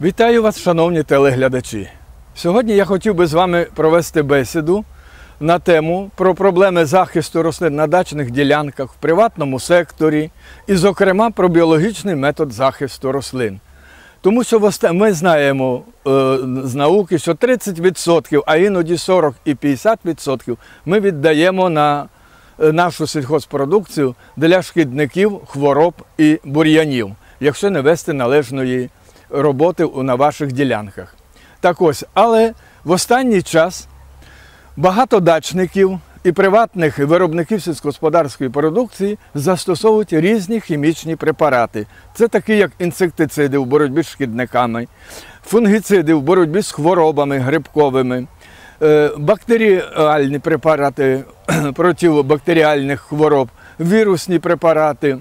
Вітаю вас, шановні телеглядачі. Сьогодні я хотів би з вами провести бесіду на тему про проблеми захисту рослин на дачних ділянках в приватному секторі і, зокрема, про біологічний метод захисту рослин. Тому що ми знаємо е, з науки, що 30%, а іноді 40 і 50% ми віддаємо на е, нашу сільхозпродукцію для шкідників, хвороб і бур'янів, якщо не вести належної роботи на ваших ділянках. Так ось, але в останній час багато дачників і приватних виробників сільськогосподарської продукції застосовують різні хімічні препарати. Це такі, як інсектициди в боротьбі з шкідниками, фунгіциди в боротьбі з хворобами грибковими, е, бактеріальні препарати проти бактеріальних хвороб, вірусні препарати.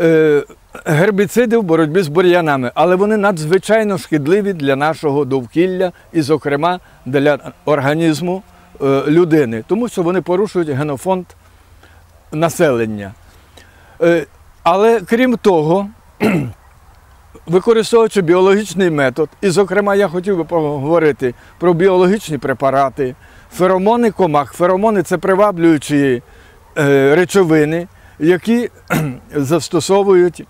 е, Гербіциди в боротьбі з бур'янами, але вони надзвичайно шкідливі для нашого довкілля і, зокрема, для організму людини, тому що вони порушують генофонд населення. Е, Але крім того, використовуючи біологічний метод, і, зокрема, я хотів би поговорити про біологічні препарати, феромони комах. Феромони це приваблюючі е, речовини, які застосовують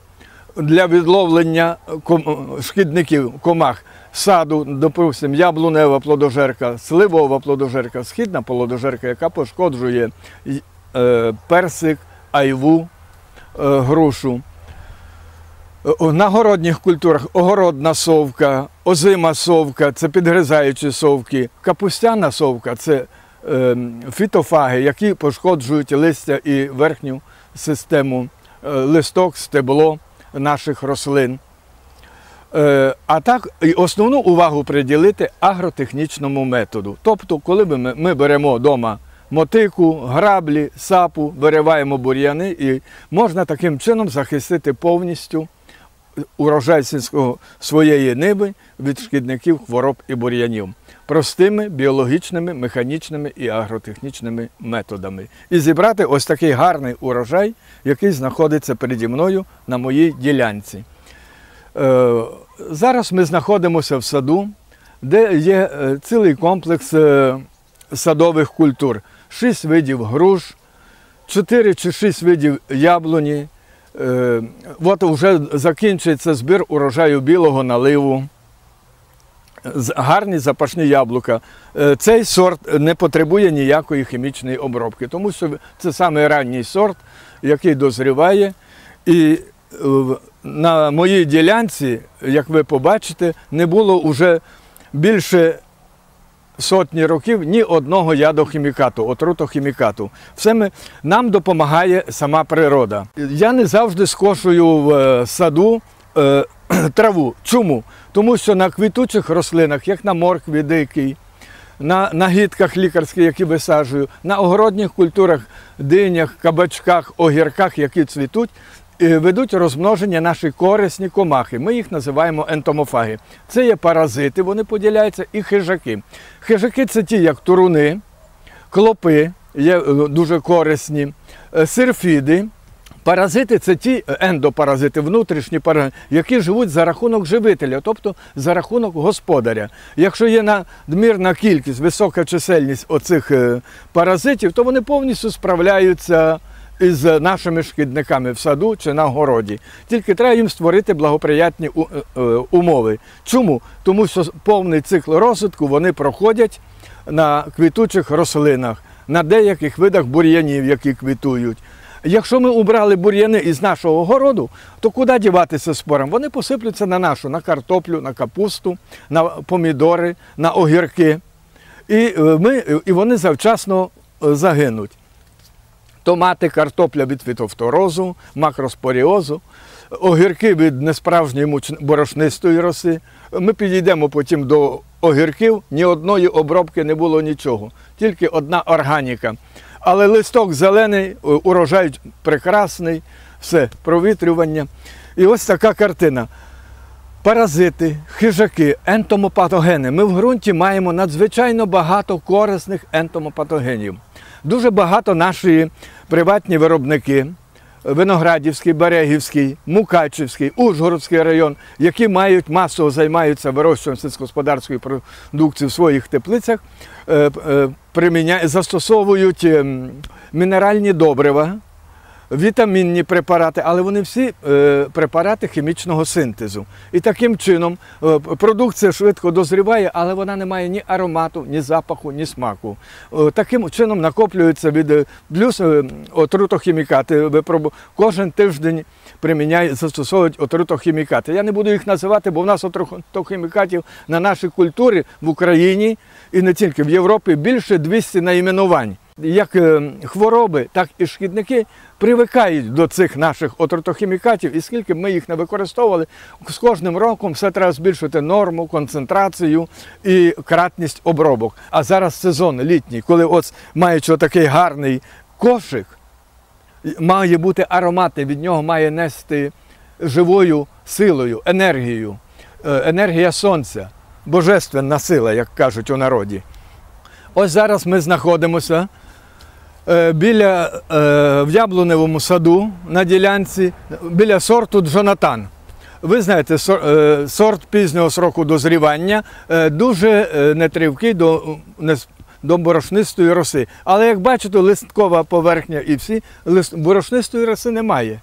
для відловлення шкідників комах саду, допустимо, яблунева плодожерка, сливова плодожерка, східна плодожерка, яка пошкоджує е, персик, айву, е, грушу. Е, На городніх культурах огородна совка, озима совка це підгризаючі совки, капустяна совка це фітофаги, які пошкоджують листя і верхню систему, листок, стебло наших рослин. Е, А так основну увагу приділити агротехнічному методу. Тобто, коли ми, ми беремо вдома мотику, граблі, сапу, вириваємо бур'яни, і можна таким чином захистити повністю урожай сільського своєї ниби від шкідників, хвороб і бур'янів простими біологічними, механічними і агротехнічними методами. І зібрати ось такий гарний урожай, який знаходиться переді мною на моїй ділянці. Е, Зараз ми знаходимося в саду, де є е, цілий комплекс е, садових культур. Шість видів груш, чотири чи шість видів яблуні. От вже закінчується збір урожаю білого наливу. Гарні запашні яблука. Цей сорт не потребує ніякої хімічної обробки, тому що це саме ранній сорт, який дозріває. І на моїй ділянці, як ви побачите, не було вже більше сотні років ні одного ядохімікату, отрутохімікату. Все ми, нам допомагає сама природа. Я не завжди скошую в е, саду е, траву. Чому? Тому що на квітучих рослинах, як на моркві дикій, на нагідках лікарських, які висаджую, на огородніх культурах, динях, кабачках, огірках, які цвітуть, ведуть розмноження наші корисні комахи. Ми їх називаємо ентомофаги. Це є паразити, вони поділяються, і хижаки. Хижаки це ті, як туруни, клопи, є е, дуже корисні, е, сирфіди. Паразити це ті е, ендопаразити, внутрішні паразити, які живуть за рахунок живителя, тобто за рахунок господаря. Якщо є надмірна кількість, висока чисельність оцих е, паразитів, то вони повністю справляються із нашими шкідниками в саду чи на городі. Тільки треба їм створити благоприятні е, е, умови. Чому? Тому що повний цикл розвитку вони проходять на квітучих рослинах, на деяких видах бур'янів, які квітують. Якщо ми убрали бур'яни із нашого городу, то куди діватися спорам? Вони посиплються на нашу, на картоплю, на капусту, на помідори, на огірки. І, е, ми, і вони завчасно е, загинуть. Томати, картопля від фітофторозу, макроспоріозу, огірки від несправжньої борошнистої роси. Ми підійдемо потім до огірків, ні одної обробки не було нічого, тільки одна органіка. Але листок зелений, е, урожай прекрасний, все, провітрювання. І ось така картина. Паразити, хижаки, ентомопатогени. Ми в ґрунті маємо надзвичайно багато корисних ентомопатогенів. Дуже багато наші приватні виробники, Виноградівський, Берегівський, Мукачівський, Ужгородський район, які мають масово займаються вирощуванням сільськогосподарської продукції в своїх теплицях, е, е, застосовують ем, мінеральні добрива, вітамінні препарати, але вони всі е, препарати хімічного синтезу. І таким чином е, продукція швидко дозріває, але вона не має ні аромату, ні запаху, ні смаку. Е, таким чином накоплюється від плюс отрутохімікати. Кожен тиждень приміняють, застосовують отрутохімікати. Я не буду їх називати, бо в нас отрутохімікатів на нашій культурі в Україні і не тільки в Європі більше 200 найменувань. Як е, хвороби, так і шкідники привикають до цих наших отрутохімікатів, і скільки ми їх не використовували, з кожним роком все треба збільшити норму, концентрацію і кратність обробок. А зараз сезон літній, коли от маючи такий гарний кошик, має бути ароматний, від нього має нести живою силою, енергією, Е, енергія сонця, божественна сила, як кажуть у народі. Ось зараз ми знаходимося біля е, в яблуневому саду на ділянці біля сорту Джонатан. Ви знаєте, е, сорт пізнього сроку дозрівання е, дуже е, нетривкий до, до борошнистої роси. Але як бачите, листкова поверхня і всі борошнистої роси немає.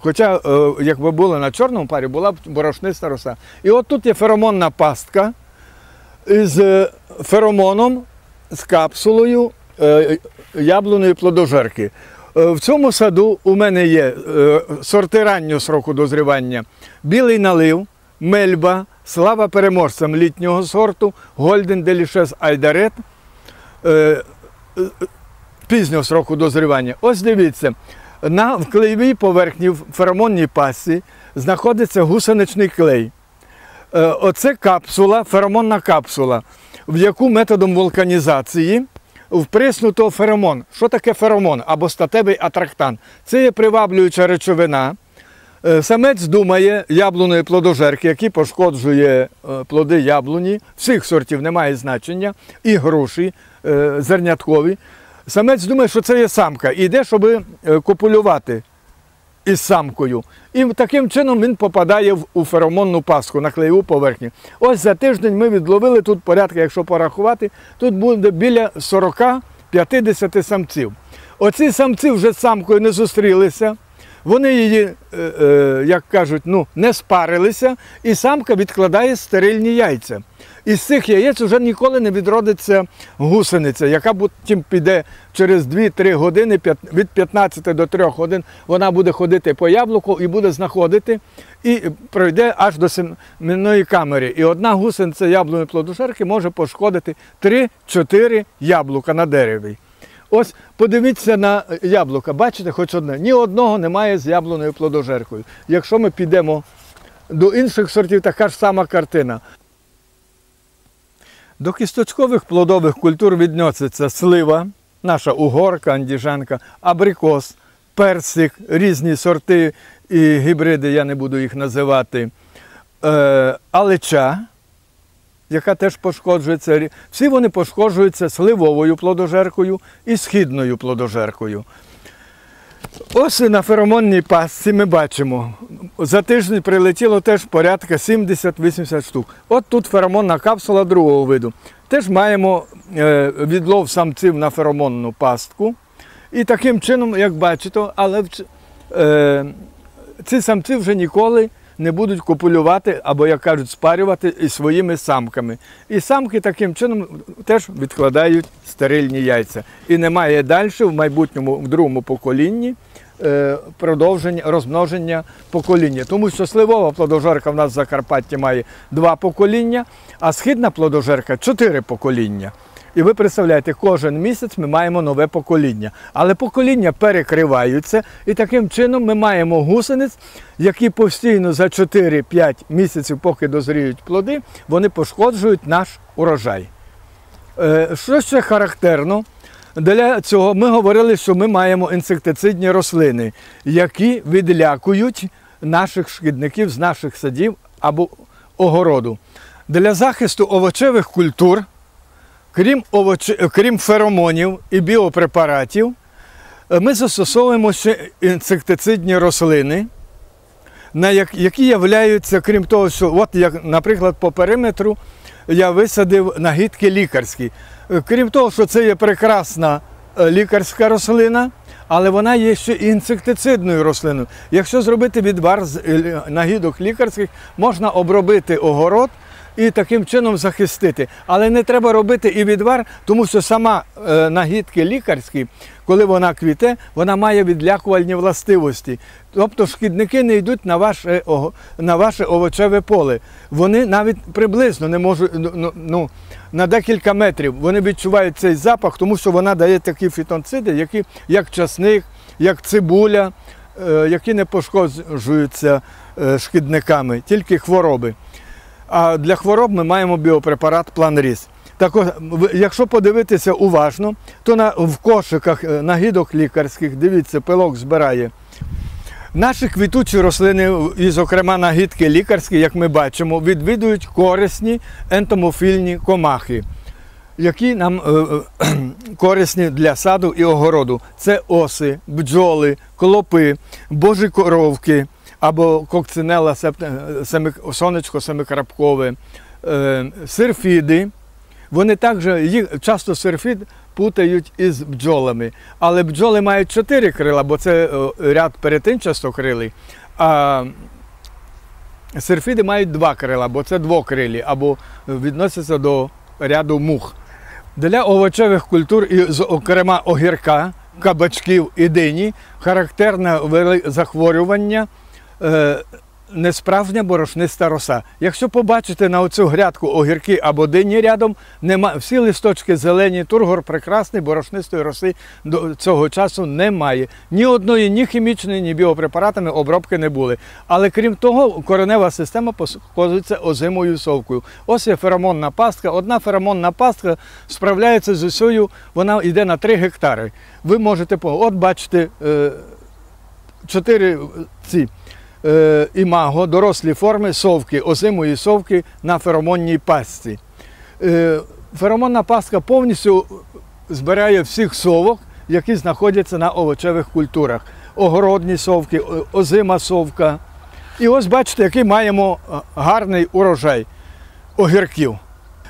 Хоча, е, якби було на чорному парі, була б борошниста роса. І от тут є феромонна пастка е, феромоном, з капсулою е, яблуної плодожерки. Е, В цьому саду у мене є е, сорти раннього сроку дозрівання, білий налив, мельба, слава переможцям літнього сорту, Айдарет е, е, пізнього сроку дозрівання. Ось дивіться, на в клеєвій поверхні в феромонній пасі знаходиться гусеничний клей. Е, Оце капсула, феромонна капсула, в яку методом вулканізації вприснуто феромон. Що таке феромон або статевий атрактан? Це є приваблююча речовина. Е, Самець думає яблуної плодожерки, який пошкоджує е, плоди яблуні, всіх сортів немає значення, і груші е, зерняткові. Самець думає, що це є самка, і йде, щоб копулювати із самкою. І таким чином він попадає в, у феромонну паску на клеєву поверхню. Ось за тиждень ми відловили тут порядка, якщо порахувати, тут буде біля 40-50 самців. Оці самці вже з самкою не зустрілися. Вони її, е, е, як кажуть, ну, не спарилися, і самка відкладає стерильні яйця. Із цих яєць вже ніколи не відродиться гусениця, яка потім піде через 2-3 години, від 15 до 3 годин, вона буде ходити по яблуку і буде знаходити, і пройде аж до семенної камери. І одна гусениця яблуної плодошерки може пошкодити 3-4 яблука на дереві. Ось подивіться на яблука. Бачите, хоч одне. Ні одного немає з яблуною плодожеркою. Якщо ми підемо до інших сортів, така ж сама картина. До кісточкових плодових культур відноситься слива, наша угорка, андіжанка, абрикос, персик, різні сорти і гібриди, я не буду їх називати, е, алеча, яка теж пошкоджується. Всі вони пошкоджуються сливовою плодожеркою і східною плодожеркою. Ось на феромонній пасці ми бачимо. За тиждень прилетіло теж порядка 70-80 штук. От тут феромонна капсула другого виду. Теж маємо е, відлов самців на феромонну пастку. І таким чином, як бачите, але е, ці самці вже ніколи не будуть копулювати або, як кажуть, спарювати із своїми самками. І самки таким чином теж відкладають стерильні яйця. І немає далі в майбутньому, в другому поколінні е, продовження, розмноження покоління. Тому що сливова плодожерка в нас в Закарпатті має два покоління, а східна плодожерка чотири покоління. І ви представляєте, кожен місяць ми маємо нове покоління. Але покоління перекриваються, і таким чином ми маємо гусениць, які постійно за 4-5 місяців, поки дозріють плоди, вони пошкоджують наш урожай. Е, Що ще характерно? Для цього ми говорили, що ми маємо інсектицидні рослини, які відлякують наших шкідників з наших садів, або огороду. Для захисту овочевих культур, крім, овоч... крім феромонів і біопрепаратів, е, ми застосовуємо ще інсектицидні рослини, на як- які являються, крім того, що, от як, наприклад, по периметру я висадив нагідки лікарські. Е, Крім того, що це є прекрасна е, лікарська рослина, але вона є ще інсектицидною рослиною. Якщо зробити відвар з е, нагідок лікарських, можна обробити огород і таким чином захистити. Але не треба робити і відвар, тому що сама е, нагідки лікарські, коли вона квіте, вона має відлякувальні властивості. Тобто шкідники не йдуть на ваше, на ваше овочеве поле. Вони навіть приблизно не можуть ну, ну, ну, на декілька метрів вони відчувають цей запах, тому що вона дає такі фітонциди, які як часник, як цибуля, е, які не пошкоджуються е, шкідниками, тільки хвороби. А для хвороб ми маємо біопрепарат Планріз. Так, якщо подивитися уважно, то на, в кошиках е, нагідок лікарських, дивіться, пилок збирає. Наші квітучі рослини, і, зокрема, нагідки лікарські, як ми бачимо, відвідують корисні ентомофільні комахи, які нам е, е, корисні для саду і огороду. Це оси, бджоли, клопи, божі коровки або кокцинела, сонечко семикрапкове, е, сирфіди. Вони також їх часто сирфід путають із бджолами. Але бджоли мають чотири крила, бо це е, ряд перетинчастокрилий. А сирфіди мають два крила, бо це двокрилі, або відносяться до ряду мух. Для овочевих культур, і, зокрема огірка, кабачків і дині, характерне захворювання е, несправжня борошниста роса. Якщо побачите на оцю грядку огірки або дині рядом, нема, всі листочки зелені, тургор прекрасний, борошнистої роси до цього часу немає. Ні одної, ні хімічної, ні біопрепаратами обробки не були. Але крім того, коренева система пошкоджується озимою совкою. Ось є феромонна пастка. Одна феромонна пастка справляється з усьою, вона йде на 3 гектари. Ви можете от бачите. е, чотири ці е, імаго, дорослі форми совки, озимої совки на феромонній пастці. Е, феромонна пастка повністю збирає всіх совок, які знаходяться на овочевих культурах. Огородні совки, озима совка. І ось бачите, який маємо е, гарний урожай огірків.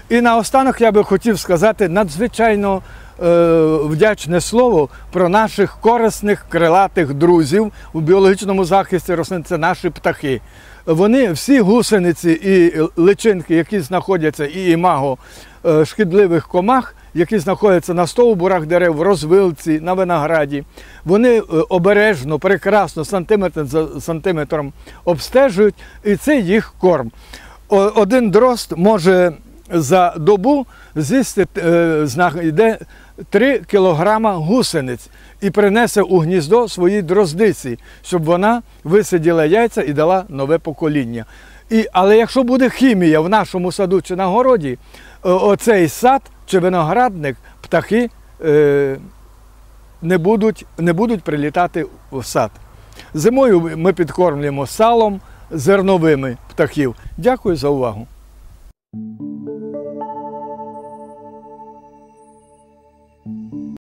І наостанок я би хотів сказати надзвичайно е, вдячне слово про наших корисних крилатих друзів у біологічному захисті рослин. Це наші птахи. Вони всі гусениці і личинки, які знаходяться, і імаго е, шкідливих комах, які знаходяться на стовбурах дерев, розвилці, на винограді, вони е, обережно, прекрасно, сантиметр за сантиметром обстежують, і це їх корм. Один дрозд може за добу з'їсти е, знайде 3 кілограма гусениць і принесе у гніздо своїй дроздиці, щоб вона висиділа яйця і дала нове покоління. І, але якщо буде хімія в нашому саду чи на городі, е, оцей сад чи виноградник, птахи е, не, будуть, не будуть прилітати в сад. Зимою ми підкормлюємо салом зерновими птахів. Дякую за увагу.